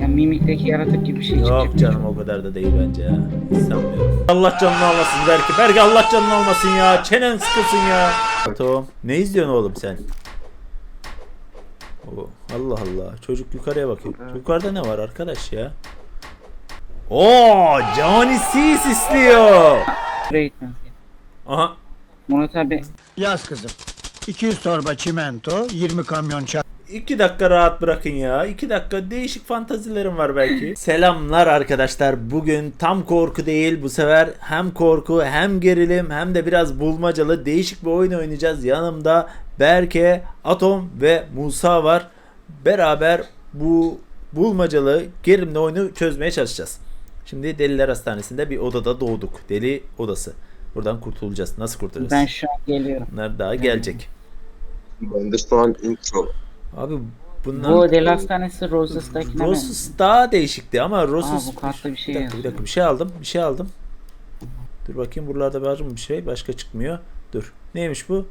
Ya mimikteki yaratık gibi bir şey çıkacak. Yok canım o kadar da değil bence ya. Sanmıyorum. Allah canını almasın Berke. Berke Allah canını almasın ya. Çenen sıkılsın ya. Tamam. Ne izliyorsun oğlum sen? Oo, Allah Allah. Çocuk yukarıya bakıyor. Evet. Yukarıda ne var arkadaş ya? Oo, Johnny Seas istiyor. Aha. Murat abi. Yaz kızım. 200 torba çimento, 20 kamyon çak. 2 dakika rahat bırakın ya. 2 dakika değişik fantazilerim var belki. Selamlar arkadaşlar. Bugün tam korku değil. Bu sefer hem korku hem gerilim hem de biraz bulmacalı değişik bir oyun oynayacağız. Yanımda Berke, Atom ve Musa var. Beraber bu bulmacalı gerilimli oyunu çözmeye çalışacağız. Şimdi Deliler Hastanesi'nde bir odada doğduk. Deli odası. Buradan kurtulacağız. Nasıl kurtulacağız? Ben şu an geliyorum. Bunlar daha gelecek. Ben de şu an intro Abi bunlar... Bu Deli Hastanesi Roses'takine mi? Roses daha değişikti ama Roses... Aa, bu kartta bir şey bir dakika, bir dakika bir şey aldım. Bir şey aldım. Dur bakayım buralarda var mı bir şey? Başka çıkmıyor. Dur. Neymiş bu?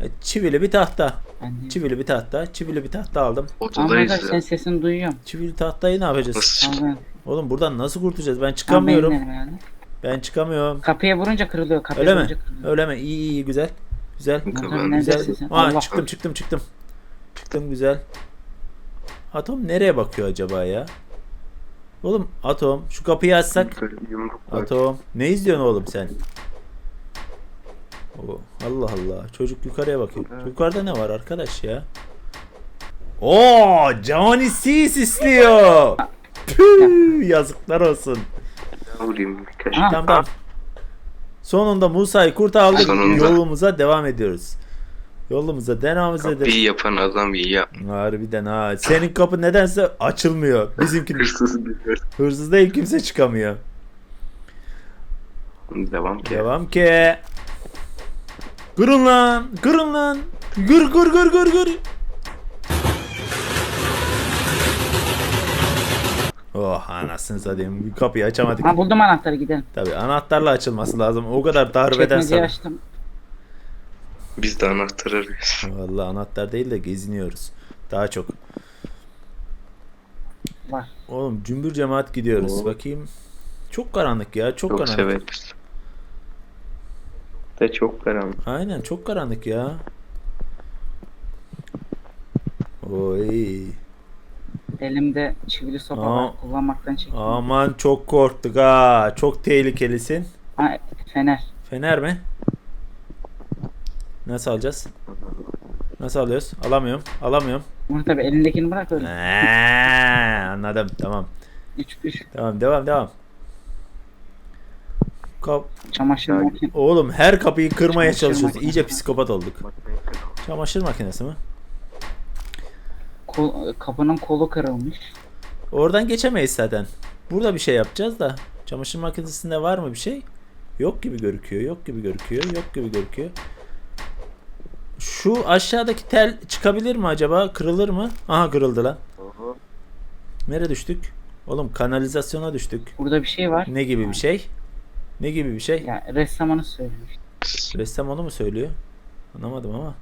E, Çivili bir tahta. De- Çivili bir tahta. Çivili bir tahta aldım. Ama ben ya. senin sesini duyuyorum. Çivili tahtayı ne yapacağız? Nasıl çık? Oğlum buradan nasıl kurtulacağız? Ben çıkamıyorum. ben yani. Ben çıkamıyorum. Kapıya vurunca kırılıyor. Kapıya Öyle mi? vurunca kırılıyor. Öyle mi? İyi iyi güzel. Güzel. Neredesin Güzel. sen? Aa, Allah. çıktım çıktım çıktım. Çıktım güzel. Atom nereye bakıyor acaba ya? Oğlum Atom şu kapıyı açsak. Atom. Ne izliyorsun oğlum sen? Oo, Allah Allah. Çocuk yukarıya bakıyor. Yukarıda ne var arkadaş ya? Oo, Johnny Sis istiyor. Püh, yazıklar olsun. Tamam tamam. Sonunda Musa'yı kurtardık. Sonunda. Yolumuza devam ediyoruz. Yolumuza devam ediyoruz. Kapıyı yapan adam iyi yap. Harbiden ha. Senin kapı nedense açılmıyor. Bizimki Hırsız bir hırsız değil kimse çıkamıyor. Devam ki. Devam ki. Kırın lan. Kırın lan. Gır gır gır gır gır. Oh anasını satayım. Bir kapıyı açamadık. Ha buldum anahtarı gidelim. Tabii anahtarla açılması lazım. O kadar darbeden Çekmeceyi açtım. Biz de anahtar arıyoruz. Vallahi anahtar değil de geziniyoruz. Daha çok. Var. Oğlum cümbür cemaat gidiyoruz. Oo. Bakayım. Çok karanlık ya. Çok, Çok karanlık. severiz. De çok karanlık. Aynen çok karanlık ya. Oy. Elimde çivili sopa Aa. var. Kullanmaktan çekindim. Aman çok korktuk ha. Çok tehlikelisin. Ha, fener. Fener mi? Nasıl alacağız? Nasıl alıyoruz? Alamıyorum. Alamıyorum. Murat abi elindekini bırak öyle. Eee, anladım. Tamam. 3 3 Tamam devam devam. Kap çamaşır makinesi. Oğlum her kapıyı kırmaya Çamaşır çalışıyoruz. makinesi. İyice psikopat olduk. Çamaşır makinesi mi? Kol, kapının kolu kırılmış. Oradan geçemeyiz zaten. Burada bir şey yapacağız da. Çamaşır makinesinde var mı bir şey? Yok gibi gözüküyor. Yok gibi gözüküyor. Yok gibi gözüküyor. Şu aşağıdaki tel çıkabilir mi acaba? Kırılır mı? Aha kırıldı lan. Nereye düştük? Oğlum kanalizasyona düştük. Burada bir şey var. Ne gibi bir şey? Ne gibi bir şey? Ya ressam onu söylemiş. Ressam onu mu söylüyor? Anlamadım ama.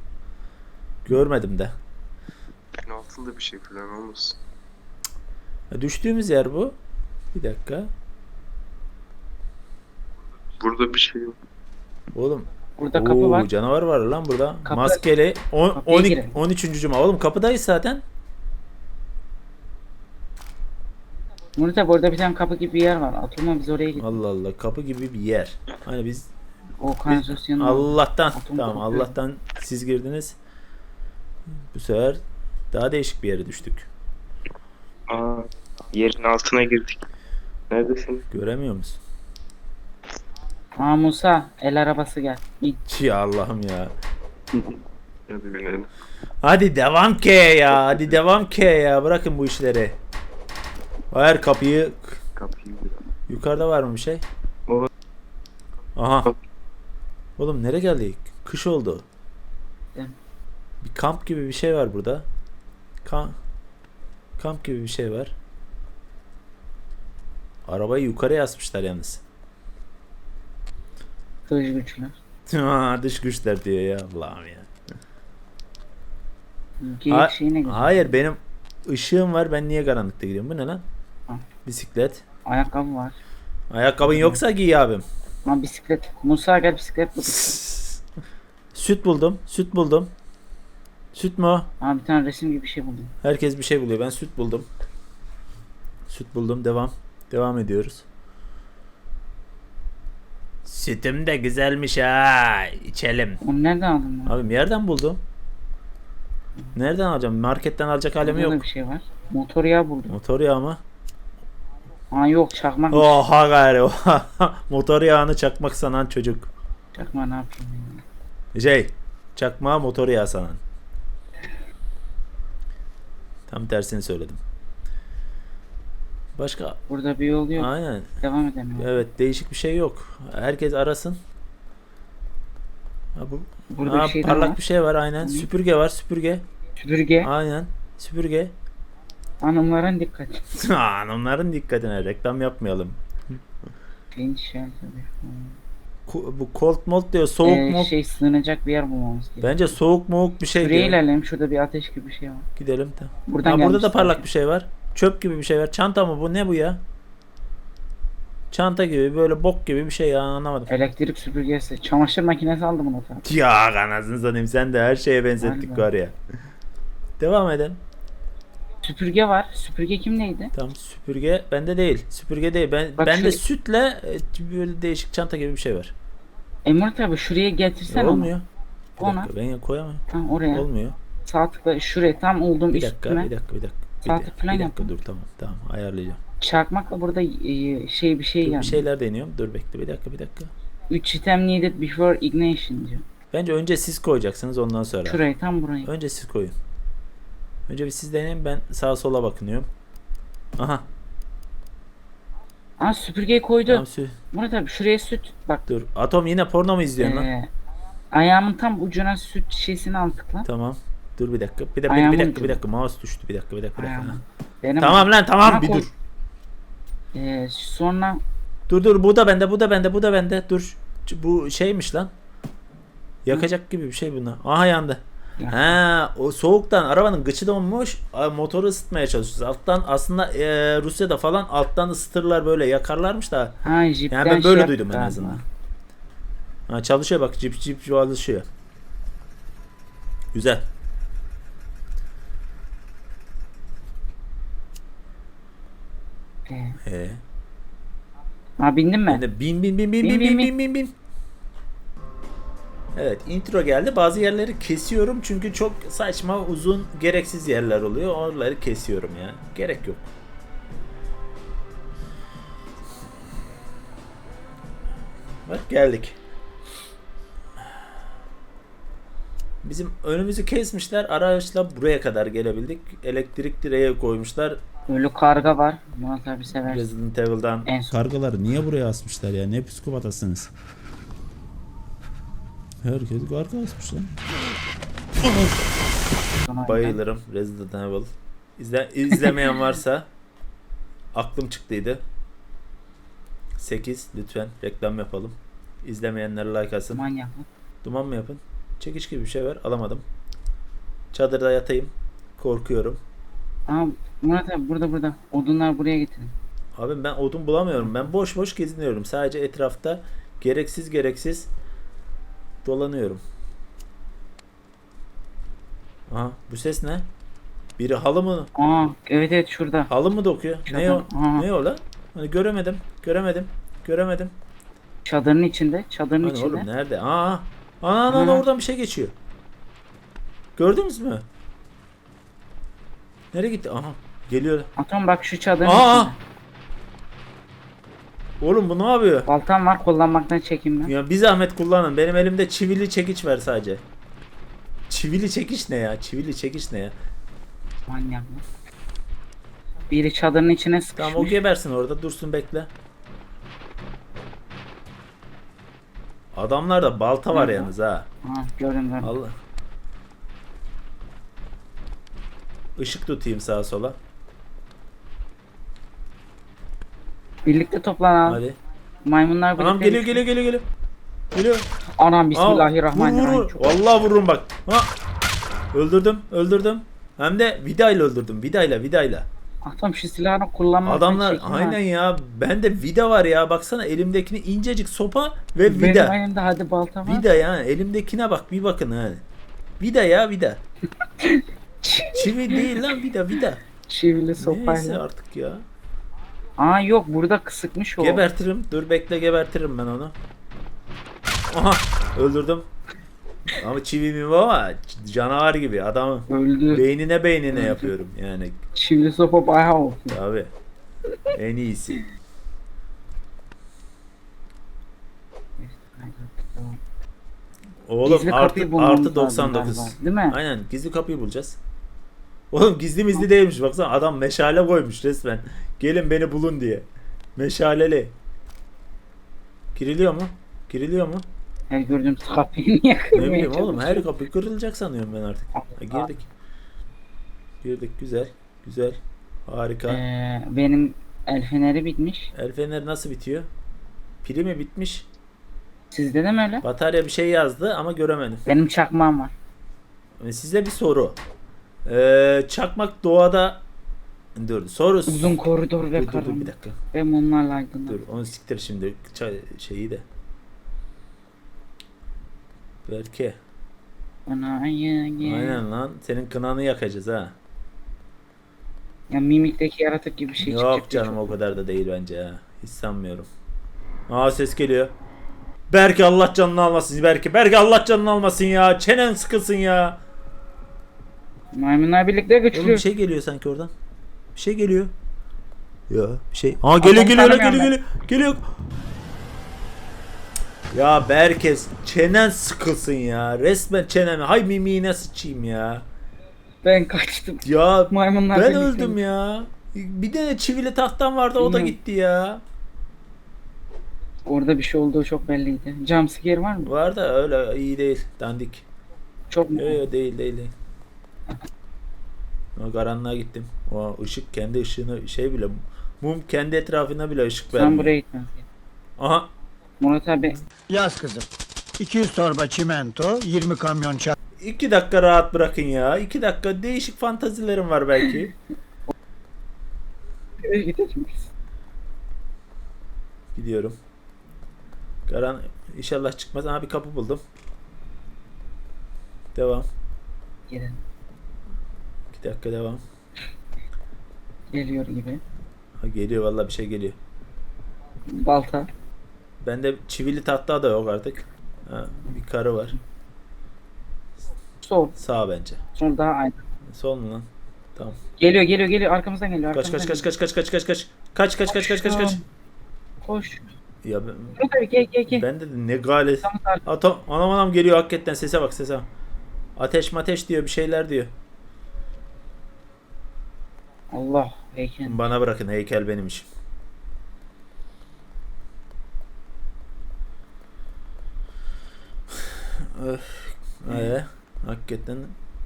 Görmedim de. Penaltılı bir şey falan olmasın. Düştüğümüz yer bu. Bir dakika. Burada bir şey yok. Oğlum Burada kapı Oo, var. canavar var lan burada. Kapı- Maskeli. On, Kapıya 12, girelim. 13. cuma. Oğlum kapıdayız zaten. Murat abi orada bir tane kapı gibi bir yer var. Atılma biz oraya gidelim. Allah Allah kapı gibi bir yer. Hani biz O kanalizasyonun Allah'tan Atom tamam kapı. Allah'tan siz girdiniz. Bu sefer daha değişik bir yere düştük. Aa, yerin altına girdik. Neredesin? Göremiyor musun? Aa Musa el arabası gel. İn. Ya Allah'ım ya. Hadi binelim. Hadi devam ke ya. Hadi devam ke ya. Bırakın bu işleri. Her kapıyı Kapıyı yukarıda var mı bir şey? Aha. Oğlum nereye geldik? Kış oldu. Bir kamp gibi bir şey var burada. Kamp kamp gibi bir şey var. Arabayı yukarıya asmışlar yalnız. Dış güçler. Aa, Dış güçler diyor ya Allah'ım ya. Geyik Ha- şeyine gel. hayır benim ışığım var. Ben niye karanlıkta gidiyorum? Bu ne lan? Ha. Bisiklet. Ayakkabı var. Ayakkabın yoksa giy abim. Lan bisiklet. Musa gel bisiklet bul. Süt buldum. Süt buldum. Süt mü o? Aa bir tane resim gibi bir şey buldum. Herkes bir şey buluyor. Ben süt buldum. Süt buldum. Devam. Devam ediyoruz. Sütüm de güzelmiş ha. İçelim. Onu nereden aldın lan? Abi yerden buldum. Nereden alacağım? Marketten alacak halim Burada da yok. bir şey var. Motor yağı buldum. Motor yağı mı? Aa yok çakmak. Oha gari oha. Motor yağını çakmak sanan çocuk. Çakma ne yapayım ya. Şey, çakmağa motor yağı sanan. Tam tersini söyledim. Başka? Burada bir yol yok. Aynen. Devam edelim. Evet, değişik bir şey yok. Herkes arasın. Ha, bu, Burada ha, bir şey daha parlak var. bir şey var aynen. Hı. Süpürge var, süpürge. Süpürge. Aynen. Süpürge. Hanımların dikkat. Hanımların dikkatine reklam yapmayalım. Ko- bu cold mold diyor, soğuk Ee, mu? şey sığınacak bir yer bulmamız gerekiyor. Bence soğuk moğuk bir şey Şuraya diyor. ilerleyelim. Şurada bir ateş gibi bir şey var. Gidelim de. Buradan Ha, burada da parlak zaten. bir şey var. Çöp gibi bir şey var. Çanta mı bu? Ne bu ya? Çanta gibi böyle bok gibi bir şey ya anlamadım. Elektrik süpürgesi. Çamaşır makinesi aldım bunu tabii. Ya anasını satayım sen de her şeye benzettik Harbi. var ya. Devam edelim. Süpürge var. Süpürge kimdeydi? Tamam süpürge bende değil. Süpürge değil. Ben Bak bende şu- sütle e, böyle değişik çanta gibi bir şey var. Emre abi şuraya getirsen onu. Olmuyor. Bir Ona. dakika ben ya koyamam. Tam oraya. Olmuyor. Sağ tıkla şuraya tam olduğum Bir dakika, üstüne. bir dakika, bir dakika. Bir, falan bir dakika yapın. dur tamam tamam ayarlayacağım. Çakmakla burada e, şey bir şey Dur, yani. bir şeyler deniyorum. Dur bekle bir dakika bir dakika. 3 item needed before ignition diyor. Bence önce siz koyacaksınız ondan sonra. Şurayı tam burayı. Önce siz koyun. Önce bir siz deneyin ben sağa sola bakınıyorum. Aha. Aa süpürgeyi koydu. Tamam, sü- Murat abi şuraya süt. Bak. dur. Atom yine porno mu izliyorsun lan? ee, ayağımın tam ucuna süt şişesini al tıkla. Tamam. Dur bir dakika. Bir dakika, bir Ayağımın dakika, bir dakika. Mouse düştü. Bir dakika, bir dakika, bir dakika. Benim Tamam lan tamam bir dur. Ee, sonra Dur dur bu da bende, bu da bende, bu da bende. Dur. Bu şeymiş lan. Yakacak gibi bir şey bunlar. Aha yandı. Ya. Ha, o soğuktan arabanın gıçı donmuş. Motoru ısıtmaya çalışıyoruz. Alttan aslında e, Rusya'da falan alttan ısıtırlar böyle yakarlarmış da. ha Yani ben şey böyle yaptı duydum en azından. Ha, çalışıyor bak cip cip çalışıyor. Güzel. Ee, Ee, ha bindim ben mi? de bin bin bin bin Bin, bin bin, bin bin. Evet intro geldi. Bazı yerleri kesiyorum çünkü çok saçma uzun gereksiz yerler oluyor. Oraları kesiyorum ya. Gerek yok. Bak geldik. Bizim önümüzü kesmişler. Araçla buraya kadar gelebildik. Elektrik direğe koymuşlar. Ölü karga var. Murat abi sever. Resident Evil'dan En son. Kargaları niye buraya asmışlar ya? Ne psikopatasınız? Herkes karga asmış lan. Bayılırım Resident Evil. İzle, izlemeyen varsa aklım çıktıydı. 8 lütfen reklam yapalım. İzlemeyenler like atsın. Manyaklık. Duman mı yapın? Çekiç gibi bir şey var. Alamadım. Çadırda yatayım. Korkuyorum. Aa Murat abi burada burada. Odunlar buraya getirin. Abi ben odun bulamıyorum. Ben boş boş geziniyorum. Sadece etrafta gereksiz gereksiz dolanıyorum. Aha bu ses ne? Biri halı mı? Aa evet evet şurada. Halı mı dokuyor? Ne o? Aha. Ne o lan? Hani göremedim. Göremedim. Göremedim. Çadırın içinde. Çadırın Hani içinde. oğlum nerede? Aa. Ana ana ana, Aha. oradan bir şey geçiyor. Gördünüz mü? Nereye gitti? Aha. Geliyor. Atom bak şu çadırın Aa! içinde. Oğlum bu ne yapıyor? Baltam var kullanmaktan çekinme. Ya bir zahmet kullanın. Benim elimde çivili çekiç var sadece. Çivili çekiç ne ya? Çivili çekiç ne ya? Manyaklık. Biri çadırın içine sıkışmış. Tamam o gebersin orada. Dursun bekle. Adamlarda balta var Nerede? yalnız ha. Aa, gördüm gördüm. Allah. Işık tutayım sağa sola. Birlikte toplan abi. Hadi. Maymunlar birlikte. Anam geliyor geliyor geliyor geliyor. Geliyor. Anam bismillahirrahmanirrahim. Vur vur Çok-. Vallahi vururum bak. Ha. Öldürdüm öldürdüm. Hem de vidayla öldürdüm. Vidayla vidayla. Atom şu silahını kullanmak Adamlar aynen ya. Bende vida var ya. Baksana elimdekini incecik sopa ve Benim vida. elimde hadi balta var. Vida ya. Elimdekine bak bir bakın yani. Vida ya vida. Çivi değil lan vida vida. Çivili Neyse sopayla. artık ya. Aa yok burada kısıkmış o. Gebertirim. Dur bekle gebertirim ben onu. Aha öldürdüm. Ama çivi mi ama canavar gibi adamı. Öldü. Beynine beynine yapıyorum yani. Çivili sopa bayağı oldu. Abi. En iyisi. Oğlum Gizli artı, artı lazım 99. galiba, değil mi? Aynen gizli kapıyı bulacağız. Oğlum gizli mizli değilmiş baksana adam meşale koymuş resmen. Gelin beni bulun diye. Meşaleli. Giriliyor mu? Giriliyor mu? Her gördüğümüz kapıyı niye Ne kırmaya bileyim oğlum her kapı kırılacak sanıyorum ben artık. Ha, girdik. Girdik güzel. Güzel. Harika. Ee, benim el feneri bitmiş. El fener nasıl bitiyor? Pili mi bitmiş? Sizde de mi öyle? Batarya bir şey yazdı ama göremedim. Benim çakmağım var. Ee, Size bir soru. Ee, çakmak doğada Dur soru. Uzun koridor ve dur, dur, dur, bir karanlık. dakika. Ve mumlarla aydınlat. Dur onu siktir şimdi Çay- şeyi de. Ayı gel. Aynen lan. Senin kınanı yakacağız ha. Ya mimikteki yaratık gibi bir şey Yok çıkacak. canım o kadar da değil bence ha. Hiç sanmıyorum. Aa ses geliyor. Berke Allah canını almasın Berke. Berke Allah canını almasın ya. Çenen sıkılsın ya. Maymunlar birlikte Oğlum güçlü. bir şey geliyor sanki oradan. Bir şey geliyor. Ya bir şey. Aa geliyor geliyor geliyor geliyor. Geliyor. Ya Berkes çenen sıkılsın ya. Resmen çenemi. Hay mimiğine sıçayım ya. Ben kaçtım. Ya Maymunlar ben öldüm ya. Bir de çivili tahtam vardı o da Bilmiyorum. gitti ya. Orada bir şey olduğu çok belliydi. Jumpscare var mı? Var da öyle iyi değil. Dandik. Çok mu? Yok yok değil değil değil. O karanlığa gittim. O ışık kendi ışığını şey bile mum kendi etrafına bile ışık vermiyor. Sen buraya gitmez. Aha Murat abi Yaz kızım. 200 torba çimento, 20 kamyon çak. iki dakika rahat bırakın ya. İki dakika değişik fantazilerim var belki. Gidiyorum. Karan inşallah çıkmaz. Aha bir kapı buldum. Devam. Gidelim. İki dakika devam. Geliyor gibi. Ha, geliyor vallahi bir şey geliyor. Balta. Bende çivili tahta da yok artık. Ha, bir karı var. Sol. Sağ bence. Sonra daha aydın. Sol mu lan? Tamam. Geliyor geliyor geliyor. Arkamızdan geliyor. Kaç Arkamızdan kaç kaç kaç kaç kaç kaç kaç. Kaç kaç kaç kaç kaç kaç. Koş. Ya ben, Murat abi gel gel gel. ben de ne galet. Atom anam anam geliyor hakikaten sese bak sese. Ateş mateş diyor bir şeyler diyor. Allah heykel. Bana bırakın heykel benim işim. Öf. Ee, hakikaten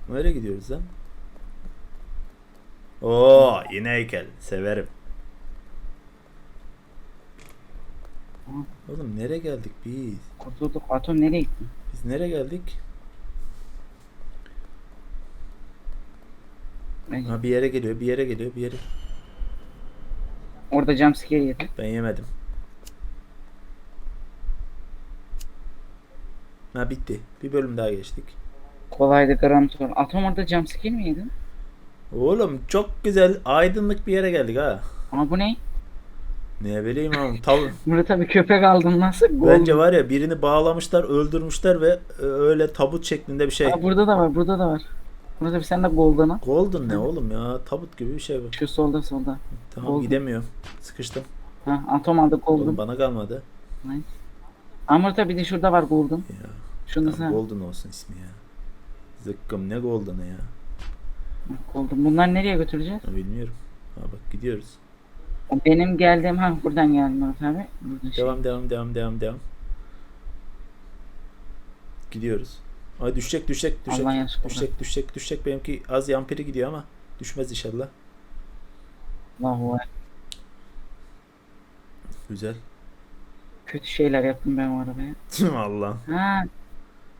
nereye gidiyoruz lan? Oo yine heykel. Severim. Oğlum nereye geldik biz? Kurtulduk. Atom nereye gitti? Biz nereye geldik? Ben- Ha bir yere geliyor, bir yere geliyor, bir yere. Orada jumpscare yedi. Ben yemedim. Ha bitti. Bir bölüm daha geçtik. Kolaydı sonra. Atom orada jumpscare mi yedin? Oğlum çok güzel aydınlık bir yere geldik ha. Ama bu ne? Ne bileyim oğlum. Tav- Murat abi köpek aldın nasıl? Gol. Bence var ya birini bağlamışlar, öldürmüşler ve e, öyle tabut şeklinde bir şey. Aa, burada da var burada da var. Murat abi sen de golden al. Golden ne oğlum ya? Tabut gibi bir şey bu. Şu solda solda. Tamam Golden. gidemiyorum. Sıkıştım. Ha, atom aldı Oğlum golden. bana kalmadı. Murat abi bir de şurada var golden. Ya. Şunu Tamam, sen. golden olsun ismi ya. Zıkkım ne golden'ı ya. Golden. Bunları nereye götüreceğiz? Bilmiyorum. Ha bak gidiyoruz. Benim geldiğim ha buradan geldim Murat abi. Burada şey. Devam devam devam devam devam. Gidiyoruz. Ay düşecek düşecek düşecek. Düşecek düşecek düşecek. Benimki az yampiri gidiyor ama düşmez inşallah. Allahu. Güzel. Kötü şeyler yaptım ben o arabaya. Allah. Ha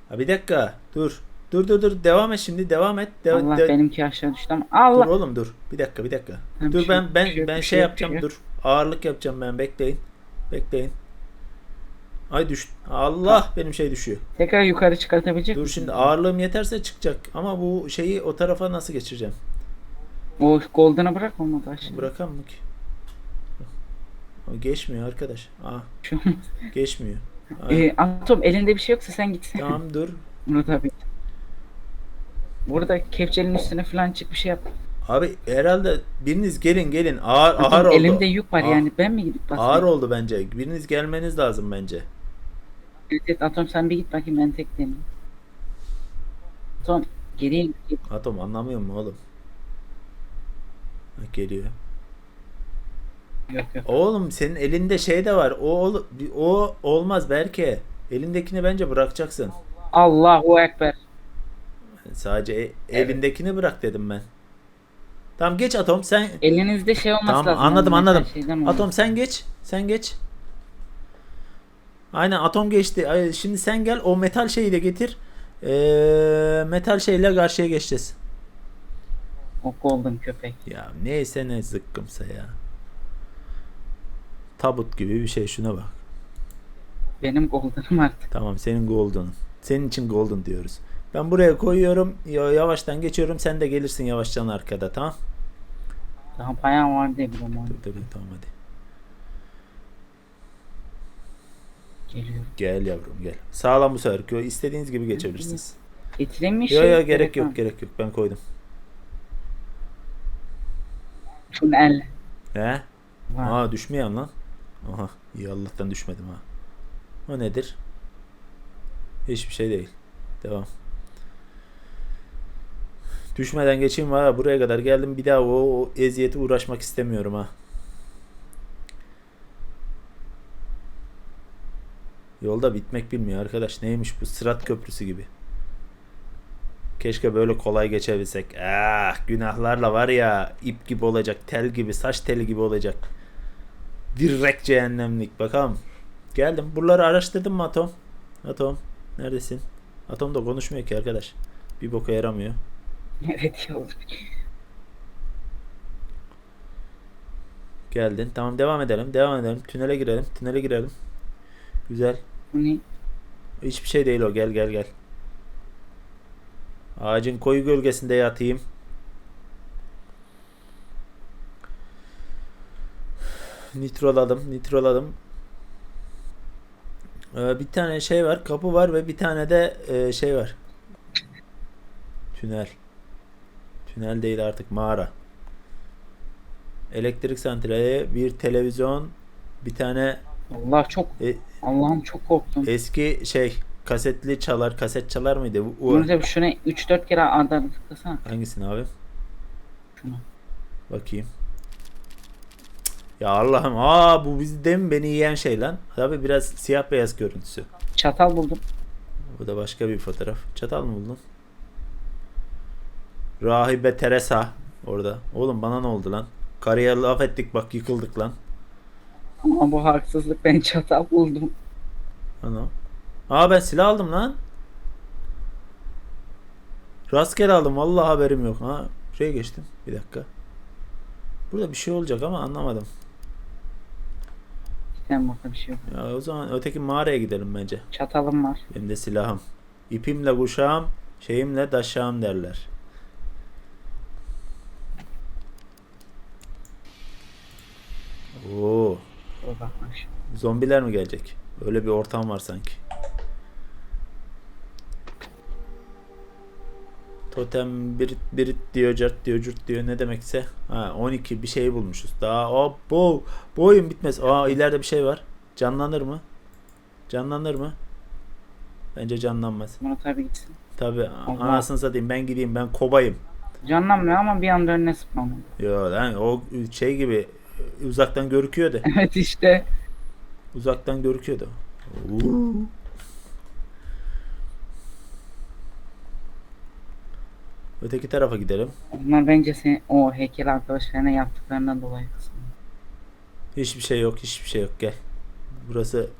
Ha bir dakika. Dur. Dur dur dur devam et şimdi devam et. De- Allah de- benimki aşağı düştü ama Dur Allah. oğlum dur. Bir dakika bir dakika. Bir dur şey- ben ben şey- ben şey, yapacağım şey. dur. Ağırlık yapacağım ben bekleyin. Bekleyin. Ay düş. Allah benim şey düşüyor. Tekrar yukarı çıkartabilecek Dur misin? şimdi ağırlığım yeterse çıkacak ama bu şeyi o tarafa nasıl geçireceğim? O golden'ı bırak olmadı aşağı. Bırakan mı ki? O geçmiyor arkadaş. Aa geçmiyor. Ee, Atom elinde bir şey yoksa sen gitsin. tamam dur. Murat abi. Burada kepçenin üstüne falan çık bir şey yap. Abi herhalde biriniz gelin gelin. Ağır Atom, ağır oldu. elimde yük var Ağır- yani ben mi gidip basayım? Ağır oldu bence. Biriniz gelmeniz lazım bence. Evet, Atom sen bir git bakayım ben tek deneyim. Atom geriye git. Atom anlamıyor mu oğlum? Geliyor. Yok yok. Oğlum senin elinde şey de var. O ol- o olmaz belki. Elindekini bence bırakacaksın. Allahu Ekber. Sadece e- elindekini bırak dedim ben. Tamam geç Atom sen. Elinizde şey olması Tamam lazım. anladım anladım. şeyden olmaz. Atom sen geç. Sen geç. Aynen Atom geçti. Ay, Şimdi sen gel o metal şeyi de getir. Ee, metal şeyle karşıya geçeceğiz. O golden köpek. Ya neyse ne zıkkımsa ya. Tabut gibi bir şey şuna bak. Benim golden'ım artık. Tamam senin golden. Senin için golden diyoruz. Ben buraya koyuyorum. ya- Yavaştan geçiyorum. Sen de gelirsin yavaştan arkada tamam. Daha bayağı var diye biliyorum. Dur, dur, tamam hadi. Geliyorum. Gel yavrum gel. Sağlam bu sefer. İstediğiniz gibi geçebilirsiniz. Getireyim mi Yok şey? yok gerek Telefon. yok gerek yok. Ben koydum. Tünel. He? Var. Aa düşmeyen lan. Aha iyi Allah'tan düşmedim ha. O nedir? Hiçbir şey değil. Devam. Düşmeden geçeyim var ya, buraya kadar geldim bir daha o, o eziyeti uğraşmak istemiyorum ha. Yolda bitmek bilmiyor arkadaş. Neymiş bu sırat köprüsü gibi. Keşke böyle kolay geçebilsek. Ah günahlarla var ya ip gibi olacak, tel gibi, saç teli gibi olacak. Direkt cehennemlik. Bakalım. Geldim. Buraları araştırdın mı Atom? Atom. Neredesin? Atom da konuşmuyor ki arkadaş. Bir boka yaramıyor. evet ya oldu. Geldin. Tamam devam edelim. Devam edelim. Tünele girelim. Tünele girelim. Güzel. Bu ne? Hiçbir şey değil o. Gel gel gel. Ağacın koyu gölgesinde yatayım. Nitroladım. Nitroladım. Ee, bir tane şey var. Kapı var ve bir tane de e, şey var. Tünel. Tünel değil artık mağara. Elektrik santrali, bir televizyon, bir tane Allah çok e, Allah'ım çok korktum. Eski şey kasetli çalar, kaset çalar mıydı? Bu, o- Murat abi şuna 3-4 kere arda arda tıklasana. hangisini abi? Şunu. Bakayım. Ya Allah'ım, aa bu bizde mi beni yiyen şey lan? Tabi biraz siyah beyaz görüntüsü. Çatal buldum. Bu da başka bir fotoğraf. Çatal mı buldun? Rahibe Teresa orada. Oğlum bana ne oldu lan? Karıya laf ettik bak yıkıldık lan. Ama bu haksızlık ben çatal buldum. Ana. Aa ben silah aldım lan. Rastgele aldım. Vallahi haberim yok. Ha, şuraya geçtim. Bir dakika. Burada bir şey olacak ama anlamadım. Sen burada bir şey yok. Ya o zaman öteki mağaraya gidelim bence. Çatalım var. Benim de silahım. İpimle kuşağım, şeyimle daşağım derler. Oo, Şu. zombiler mi gelecek? Öyle bir ortam var sanki. Totem bir bir diyor, cart diyor, cürt diyor ne demekse. Ha 12 bir şey bulmuşuz. Daha o bu bu oyun bitmez. Aa ileride bir şey var. Canlanır mı? Canlanır mı? Bence canlanmaz. Murat abi gitsin. Tabi anasını satayım ben gideyim ben kobayım. Canlanmıyor ama bir anda önüne sıkmam. Yo lan o şey gibi uzaktan görüküyordu. Evet işte. Uzaktan görüküyordu. Oo. Öteki tarafa gidelim. Onlar bence sen o heykel arkadaşlarına yaptıklarından dolayı kısmı. Hiçbir şey yok, hiçbir şey yok. Gel. Burası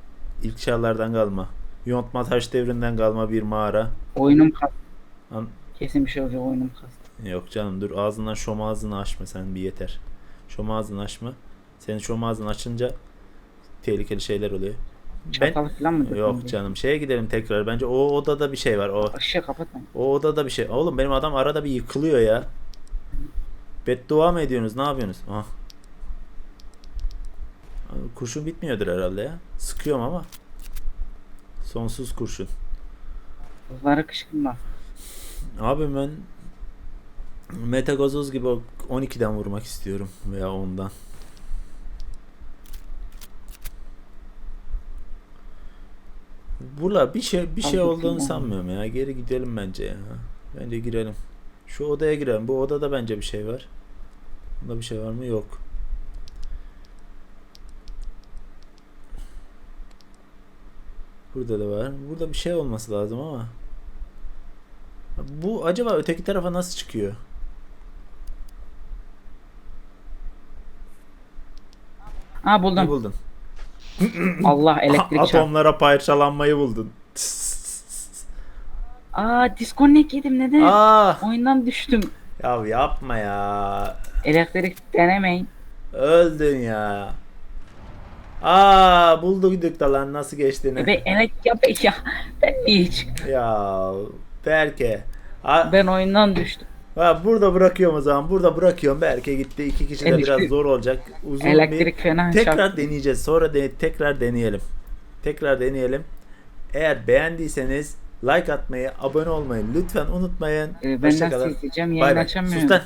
ilk çağlardan kalma. Yontma taş devrinden kalma bir mağara. Oyunum kas An- Kesin bir şey olacak oyunum kastı. Yok canım dur ağzından şom ağzını açma sen bir yeter. Şom ağzını açma. Senin şom ağzını açınca tehlikeli şeyler oluyor. Çatalı falan mı? Yok döküldü? canım şeye gidelim tekrar. Bence o odada bir şey var. O Işığı kapatmayın. o odada bir şey. Oğlum benim adam arada bir yıkılıyor ya. Beddua mı ediyorsunuz? Ne yapıyorsunuz? Ah. Kurşun bitmiyordur herhalde ya. Sıkıyorum ama. Sonsuz kurşun. Kızlara kışkırtma. Abi ben Metagazoz gibi o 12'den vurmak istiyorum veya ondan. Bula bir şey bir şey olduğunu sanmıyorum ya. Geri gidelim bence ya. Bence girelim. Şu odaya girelim. Bu odada bence bir şey var. Bunda bir şey var mı? Yok. Burada da var. Burada bir şey olması lazım ama. Bu acaba öteki tarafa nasıl çıkıyor? Ne buldum. buldun? Allah elektrik çarptı. Atomlara parçalanmayı buldun. Aa disconnect yedim neden? Aa, Oyundan düştüm. ya yapma ya. Elektrik denemeyin. Öldün ya. Aa, bulduk da lan nasıl geçtiğini. E ben elektrik ya, ben- ya ben niye çıktım? Ya Berke. Ha, Ben oyundan düştüm. Ha, burada bırakıyorum o zaman. Burada bırakıyorum. Berke gitti. İki kişi de biraz zor olacak. Uzun Elektrik bir fena tekrar çarptı. deneyeceğiz. Sonra de- tekrar deneyelim. Tekrar deneyelim. Eğer beğendiyseniz like atmayı, abone olmayı lütfen unutmayın. Ee, ben Hoşça kalın. nasıl izleyeceğim? Yayın açamıyorum. Sus lan.